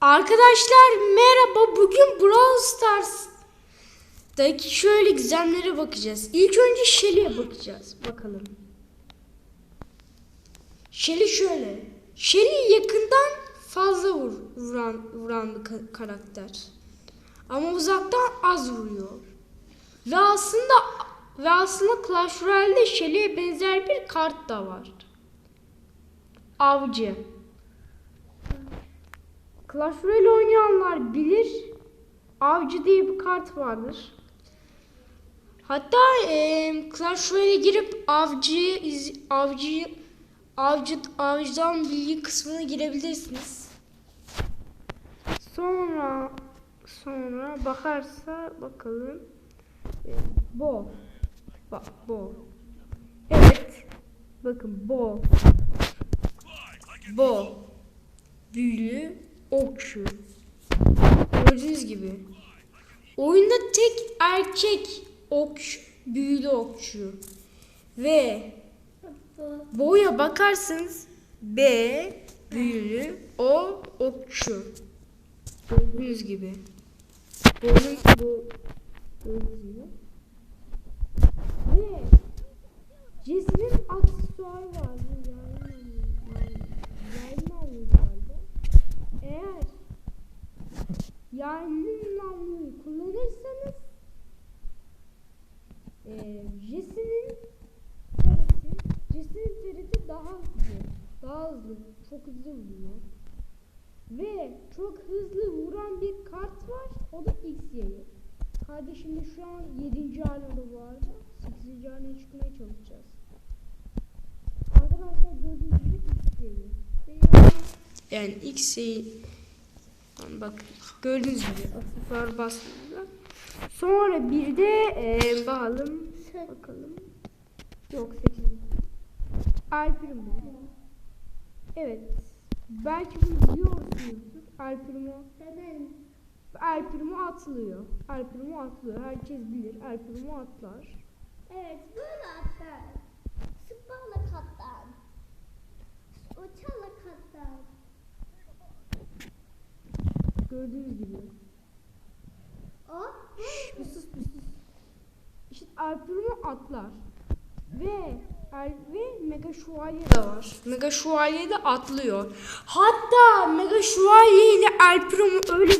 Arkadaşlar merhaba. Bugün Brawl Stars'daki şöyle gizemlere bakacağız. İlk önce Shelly'e bakacağız. Bakalım. Shelly şöyle. Shelly yakından fazla vur, vuran, vuran bir ka- karakter. Ama uzaktan az vuruyor. Ve aslında ve aslında Clash Royale'de Shelly'e benzer bir kart da var. Avcı. Clash Royale oynayanlar bilir. Avcı diye bir kart vardır. Hatta eee Clash Royale'e girip avcı iz, avcı avcı avcıdan bilgi kısmına girebilirsiniz. Sonra sonra bakarsa bakalım. Eee, Bo. Bak bo. Evet. Bakın bo. Bo. Büyülü okçu. Gördüğünüz gibi. Oyunda tek erkek okçu, büyülü okçu. Ve boya bakarsanız B büyülü O okçu. Gördüğünüz gibi. Boyun bu gördüğünüz gibi. Yayının namluyu kullanırsanız e, Jesse'nin tereti, Jesse'nin tereti daha hızlı. Daha hızlı. Çok hızlı vuruyor. Ve çok hızlı vuran bir kart var. O da X-Yayı. Kardeşim de şu an 7. halinde bu arada. 8. haline çıkmaya çalışacağız. Arkadaşlar gördüğünüz gibi X-Yayı. Yani X-Yayı Bak gördüğünüz gibi aksesuar bastığımda. Sonra bir de e, bakalım. Bakalım. Yok 8. Alprimo. Evet. Belki bunu biliyorsunuzdur. Alprimo. Alprimo atlıyor. Alprimo atlıyor. Herkes bilir. Alprimo atlar. Evet böyle atlar. Sıkmalı katlar. Uçalı katlar. Gördüğünüz gibi. O Bir sus bir sus. İşte Alprimo atlar. Ve ve Mega Şövalye de var. Mega Şövalye de atlıyor. Hatta Mega Şövalye ile Primo öyle